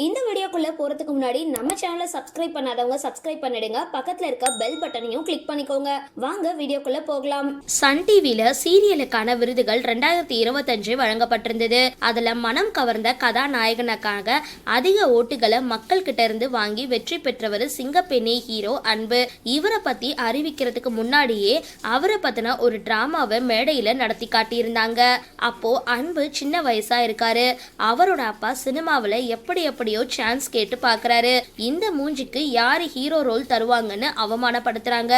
இந்த வீடியோக்குள்ள போறதுக்கு முன்னாடி நம்ம சேனலை சப்ஸ்கிரைப் பண்ணாதவங்க சப்ஸ்கிரைப் பண்ணிடுங்க. பக்கத்துல இருக்க பெல் பட்டனையும் கிளிக் பண்ணிக்கோங்க. வாங்க வீடியோக்குள்ள போகலாம். சன் டிவில சீரியலுக்கான விருதுகள் ரெண்டாயிரத்தி இருபத்தஞ்சு வழங்கப்பட்டிருந்தது. அதுல மனம் கவர்ந்த கதாநாயகனுக்காக அதிக ஓட்டுகளை மக்கள் கிட்ட இருந்து வாங்கி வெற்றி பெற்றவர் சிங்கப்பெண்ணே ஹீரோ அன்பு. இவரை பத்தி அறிவிக்கிறதுக்கு முன்னாடியே அவரை பத்தின ஒரு டிராமாவை மேடையில நடத்தி காட்டியிருந்தாங்க. அப்போ அன்பு சின்ன வயசா இருக்காரு. அவரோட அப்பா சினிமாவில் எப்படி எப்படியோ சான்ஸ் கேட்டு பார்க்கறாரு இந்த மூஞ்சிக்கு யார் ஹீரோ ரோல் தருவாங்கன்னு அவமானப்படுத்துகிறாங்க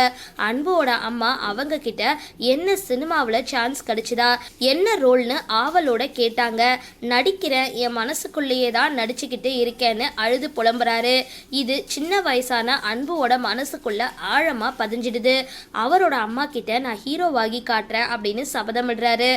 அன்புவோட அம்மா அவங்க கிட்ட என்ன சினிமாவில் சான்ஸ் கிடைச்சதா? என்ன ரோல்னு ஆவலோட கேட்டாங்க. நடிக்கிறேன் என் மனசுக்குள்ளேயே தான் நடிச்சுக்கிட்டு இருக்கேன்னு அழுது புலம்புறாரு. இது சின்ன வயசான அன்புவோட மனசுக்குள்ள ஆழமாக பதிஞ்சிடுது. அவரோட அம்மா கிட்ட நான் ஹீரோவாகி காட்டுறேன் அப்படின்னு சபதமிடுறாரு.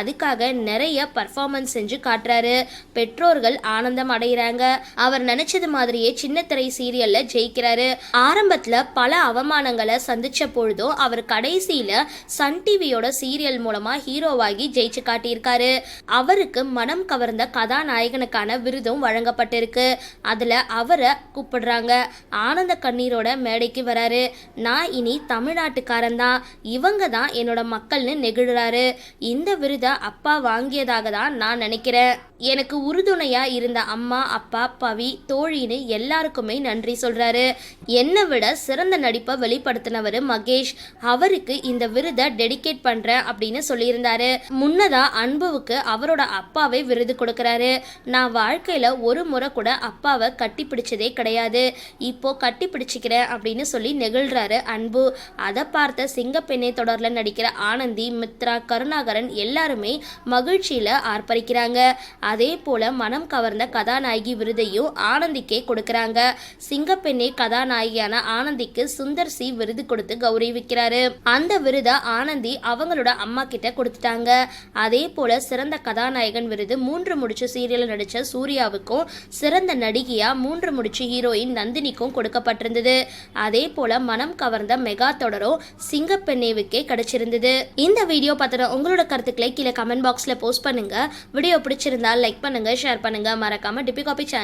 அதுக்காக நிறைய பர்ஃபார்மன்ஸ் செஞ்சு காட்டுறாரு. பெற்றோர்கள் ஆனந்தம் அடைகிறாங்க அவர் நினைச்சது மாதிரியே சின்ன திரை சீரியல்ல ஜெயிக்கிறாரு. ஆரம்பத்துல பல அவமானங்களை சந்திச்ச பொழுதும் அவர் கடைசியில சன் டிவியோட சீரியல் மூலமா ஹீரோவாகி ஜெயிச்சு காட்டியிருக்காரு. அவருக்கு மனம் கவர்ந்த கதாநாயகனுக்கான விருதும் வழங்கப்பட்டிருக்கு. அதுல அவரை கூப்பிடுறாங்க. ஆனந்த கண்ணீரோட மேடைக்கு வராரு. நான் இனி தமிழ்நாட்டுக்காரன் தான். இவங்க தான் என்னோட மக்கள்னு நெகிழறாரு. இந்த விருதை அப்பா வாங்கியதாக தான் நான் நினைக்கிறேன். எனக்கு உறுதுணையா இருந்த அம்மா அப்பா பவி தோழின்னு எல்லாருக்குமே நன்றி சொல்றாரு. என்னை விட சிறந்த நடிப்பை வெளிப்படுத்தினவர் மகேஷ். அவருக்கு இந்த விருதை டெடிகேட் பண்றேன் அப்படின்னு சொல்லியிருந்தாரு. முன்னதா அன்புவுக்கு அவரோட அப்பாவே விருது கொடுக்குறாரு. நான் வாழ்க்கையில ஒரு முறை கூட அப்பாவை கட்டி பிடிச்சதே கிடையாது. இப்போ கட்டி பிடிச்சிக்கிறேன் அப்படின்னு சொல்லி நெகிழ்றாரு அன்பு. அதை பார்த்த சிங்கப்பெண்ணை தொடர்ல நடிக்கிற ஆனந்தி மித்ரா கருணாகரன் எல்லாருமே மகிழ்ச்சியில ஆர்ப்பரிக்கிறாங்க. அதே போல மனம் கவர்ந்த கதாநாயகி விருது விருதையும் ஆனந்திக்கே கொடுக்கறாங்க. சிங்கப்பெண்ணே கதாநாயகியான ஆனந்திக்கு சுந்தர் சி விருது கொடுத்து கௌரவிக்கிறாரு. அந்த விருதை ஆனந்தி அவங்களோட அம்மா கிட்ட கொடுத்துட்டாங்க. அதே போல சிறந்த கதாநாயகன் விருது மூன்று முடிச்சு சீரியல் நடிச்ச சூர்யாவுக்கும் சிறந்த நடிகையா மூன்று முடிச்சு ஹீரோயின் நந்தினிக்கும் கொடுக்கப்பட்டிருந்தது. அதே போல மனம் கவர்ந்த மெகா தொடரும் சிங்கப்பெண்ணேவுக்கே கிடைச்சிருந்தது. இந்த வீடியோ பார்த்தன உங்களோட கருத்துக்களை கீழே கமெண்ட் பாக்ஸ்ல போஸ்ட் பண்ணுங்க. வீடியோ பிடிச்சிருந்தா லைக் பண்ணுங்க ஷேர் பண்ணுங்க. மறக்காம டிபி காபி சேனல்